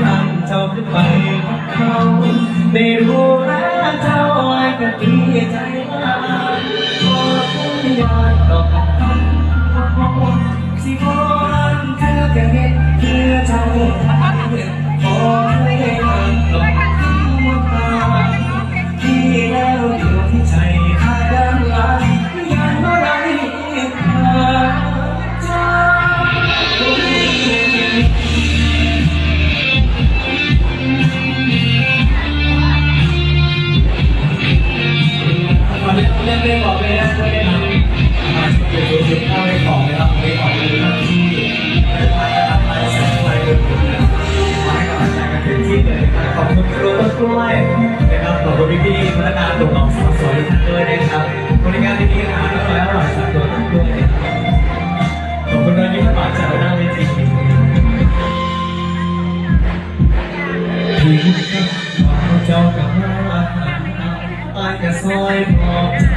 ยันเจ้าขึ้นไปกับเขาไม่รู้นะเจ้าไอ้กะดีใจมากขอให้ยอดดอกกันสิขอรักเธอแค่เห็นเพื่อเจ้า เล่นเล่นบอกเลยนะช่วยนะมาช่วยดูดูเข้าไปของนะครับไปของเลยนะที่ได้มาทำลายแสงไฟด้วยนะมาให้กำลังใจกันเต็มที่เลยนะครับขอบคุณครูต้นกล้วยนะครับขอบคุณพี่ๆพนักงานตุ่มน้องสาวสวยทุกท่านด้วยนะครับบริการดีๆอาหารอร่อยอร่อยจากตัวต้นกล้วยนะครับขอบคุณด้วยที่มาจากหน้าเวทีพี่กับเจ้ากับมาอายก็ซอยบอ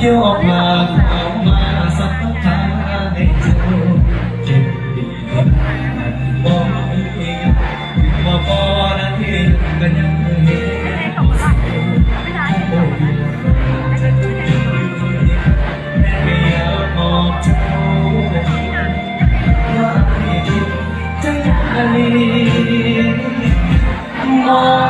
เที่ยวออกมาเข้ามาสักพักให้เจ้าเจ็บดีบอกอีกว่าพอนั้นเองก็ยังเห็นโอ้ยแม่ไม่อยากบอกเจ้าว่าให้คิดจะยังไงมอง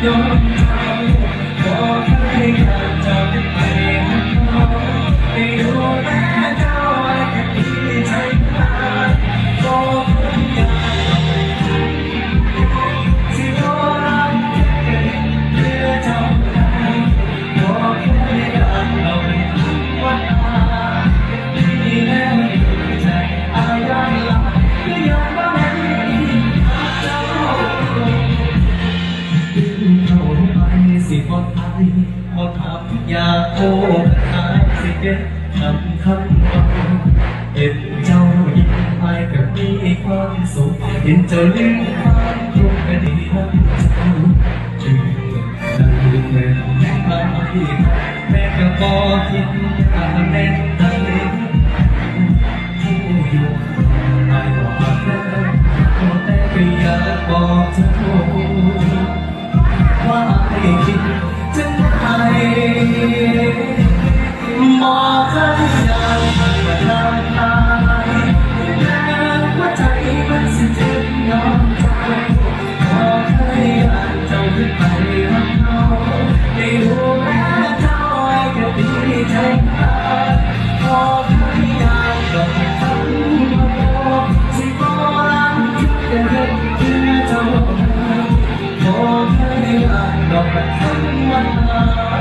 เสิปลอดภัยหมทับอย่ากโทษหายสิเด็ดคำคำว่าเห็นเจ้ายิ้มให้กับมีความสุขเห็นเจ้าลืมความทุกข์ก็ดีนะเจ้าจึงแม่แม่ก็บอกคิดว่าแม่ตายผู้อยู่ไม่บอกแม่แต่ก็อยากบอกเธอ ห่างดอกกันสักวันหา